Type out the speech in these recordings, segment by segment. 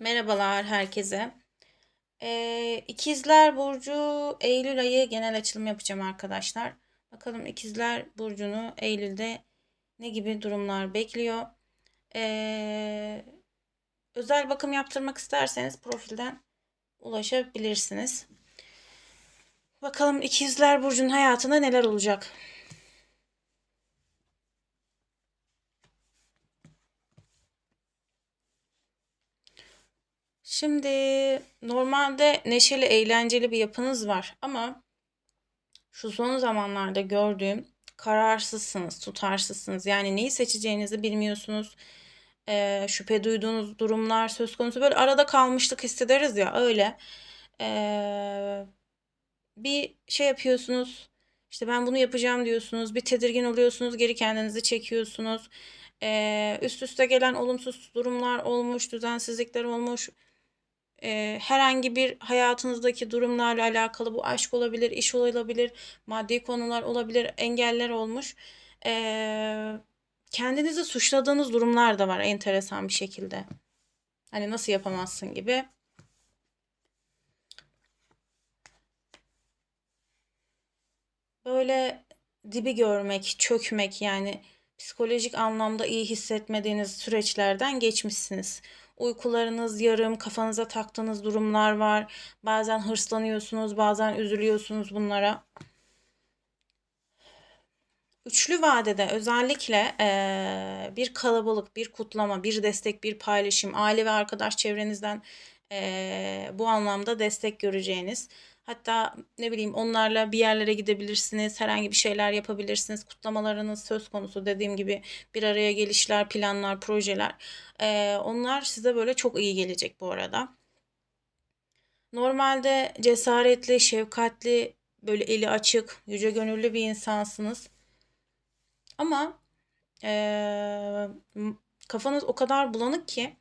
Merhabalar herkese. Ee, İkizler Burcu Eylül ayı genel açılım yapacağım arkadaşlar. Bakalım İkizler Burcu'nu Eylül'de ne gibi durumlar bekliyor. Ee, özel bakım yaptırmak isterseniz profilden ulaşabilirsiniz. Bakalım İkizler Burcu'nun hayatında neler olacak. Şimdi normalde neşeli, eğlenceli bir yapınız var ama şu son zamanlarda gördüğüm kararsızsınız, tutarsızsınız. Yani neyi seçeceğinizi bilmiyorsunuz. Ee, şüphe duyduğunuz durumlar söz konusu. Böyle arada kalmışlık hissederiz ya öyle. Ee, bir şey yapıyorsunuz. İşte ben bunu yapacağım diyorsunuz. Bir tedirgin oluyorsunuz. Geri kendinizi çekiyorsunuz. Ee, üst üste gelen olumsuz durumlar olmuş, düzensizlikler olmuş e, herhangi bir hayatınızdaki durumlarla alakalı bu aşk olabilir, iş olabilir, maddi konular olabilir, engeller olmuş. E, kendinizi suçladığınız durumlar da var enteresan bir şekilde. Hani nasıl yapamazsın gibi. Böyle dibi görmek, çökmek yani psikolojik anlamda iyi hissetmediğiniz süreçlerden geçmişsiniz. Uykularınız yarım, kafanıza taktığınız durumlar var. Bazen hırslanıyorsunuz, bazen üzülüyorsunuz bunlara. Üçlü vadede özellikle eee, bir kalabalık, bir kutlama, bir destek, bir paylaşım, aile ve arkadaş çevrenizden eee, bu anlamda destek göreceğiniz. Hatta ne bileyim onlarla bir yerlere gidebilirsiniz, herhangi bir şeyler yapabilirsiniz. Kutlamalarınız söz konusu dediğim gibi bir araya gelişler, planlar, projeler. Eee, onlar size böyle çok iyi gelecek bu arada. Normalde cesaretli, şefkatli, böyle eli açık, yüce gönüllü bir insansınız. Ama eee, kafanız o kadar bulanık ki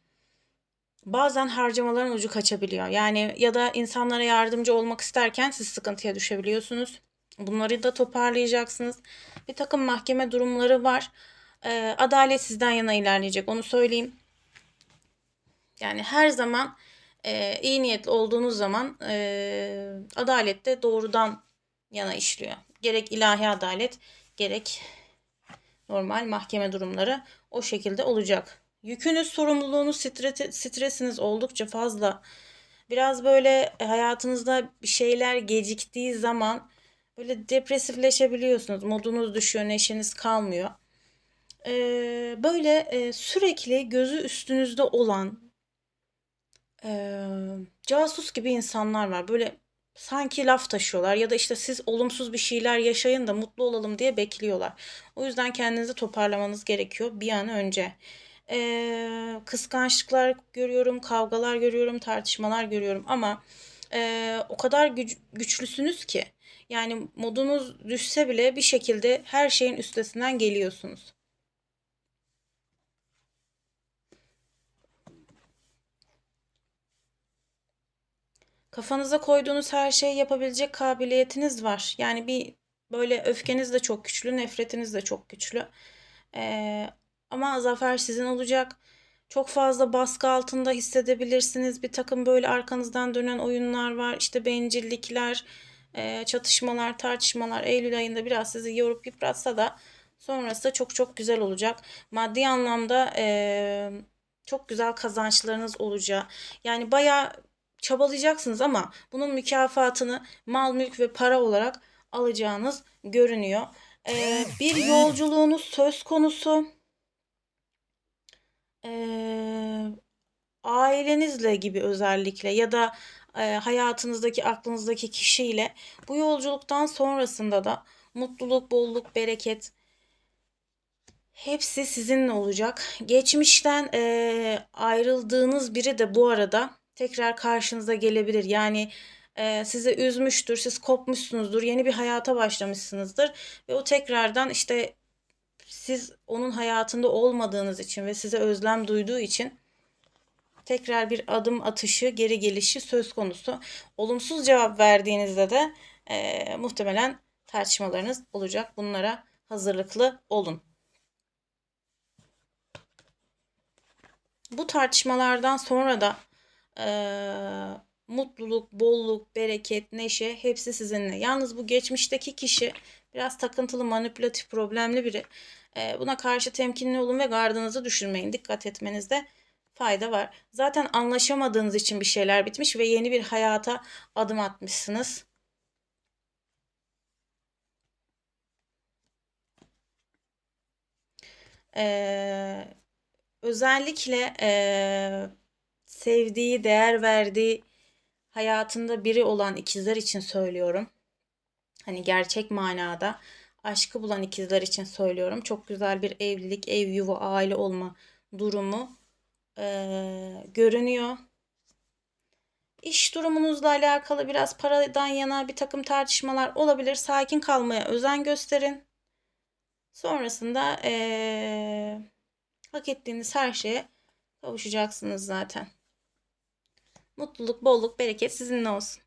bazen harcamaların ucu kaçabiliyor. Yani ya da insanlara yardımcı olmak isterken siz sıkıntıya düşebiliyorsunuz. Bunları da toparlayacaksınız. Bir takım mahkeme durumları var. Eee, adalet sizden yana ilerleyecek. Onu söyleyeyim. Yani her zaman eee, iyi niyetli olduğunuz zaman eee adalet de doğrudan yana işliyor. Gerek ilahi adalet, gerek normal mahkeme durumları o şekilde olacak. Yükünüz, sorumluluğunuz, stresiniz oldukça fazla. Biraz böyle hayatınızda bir şeyler geciktiği zaman böyle depresifleşebiliyorsunuz. Modunuz düşüyor, neşeniz kalmıyor. Ee, böyle e, sürekli gözü üstünüzde olan e, casus gibi insanlar var. Böyle sanki laf taşıyorlar ya da işte siz olumsuz bir şeyler yaşayın da mutlu olalım diye bekliyorlar. O yüzden kendinizi toparlamanız gerekiyor bir an önce. Ee, kıskançlıklar görüyorum, kavgalar görüyorum, tartışmalar görüyorum ama e, o kadar güç, güçlüsünüz ki yani modunuz düşse bile bir şekilde her şeyin üstesinden geliyorsunuz. Kafanıza koyduğunuz her şeyi yapabilecek kabiliyetiniz var. Yani bir böyle öfkeniz de çok güçlü, nefretiniz de çok güçlü. Ee, ama zafer sizin olacak. Çok fazla baskı altında hissedebilirsiniz. Bir takım böyle arkanızdan dönen oyunlar var. İşte bencillikler, e, çatışmalar, tartışmalar Eylül ayında biraz sizi yorup yıpratsa da sonrası çok çok güzel olacak. Maddi anlamda e, çok güzel kazançlarınız olacak. Yani bayağı çabalayacaksınız ama bunun mükafatını mal, mülk ve para olarak alacağınız görünüyor. Ee, bir yolculuğunuz söz konusu. Ee, ailenizle gibi özellikle ya da e, hayatınızdaki aklınızdaki kişiyle bu yolculuktan sonrasında da mutluluk, bolluk, bereket hepsi sizinle olacak. Geçmişten e, ayrıldığınız biri de bu arada tekrar karşınıza gelebilir. Yani e, sizi üzmüştür, siz kopmuşsunuzdur, yeni bir hayata başlamışsınızdır ve o tekrardan işte siz onun hayatında olmadığınız için ve size özlem duyduğu için tekrar bir adım atışı, geri gelişi söz konusu. Olumsuz cevap verdiğinizde de e, muhtemelen tartışmalarınız olacak. Bunlara hazırlıklı olun. Bu tartışmalardan sonra da Ee, mutluluk, bolluk, bereket, neşe hepsi sizinle. Yalnız bu geçmişteki kişi biraz takıntılı, manipülatif, problemli biri. Ee, buna karşı temkinli olun ve gardınızı düşürmeyin. Dikkat etmenizde fayda var. Zaten anlaşamadığınız için bir şeyler bitmiş ve yeni bir hayata adım atmışsınız. Ee, özellikle ee, sevdiği, değer verdiği hayatında biri olan ikizler için söylüyorum. Hani gerçek manada aşkı bulan ikizler için söylüyorum. Çok güzel bir evlilik, ev, yuva, aile olma durumu ee, görünüyor. İş durumunuzla alakalı biraz paradan yana bir takım tartışmalar olabilir. Sakin kalmaya özen gösterin. Sonrasında ee, hak ettiğiniz her şeye kavuşacaksınız zaten. Mutluluk, bolluk, bereket sizinle olsun.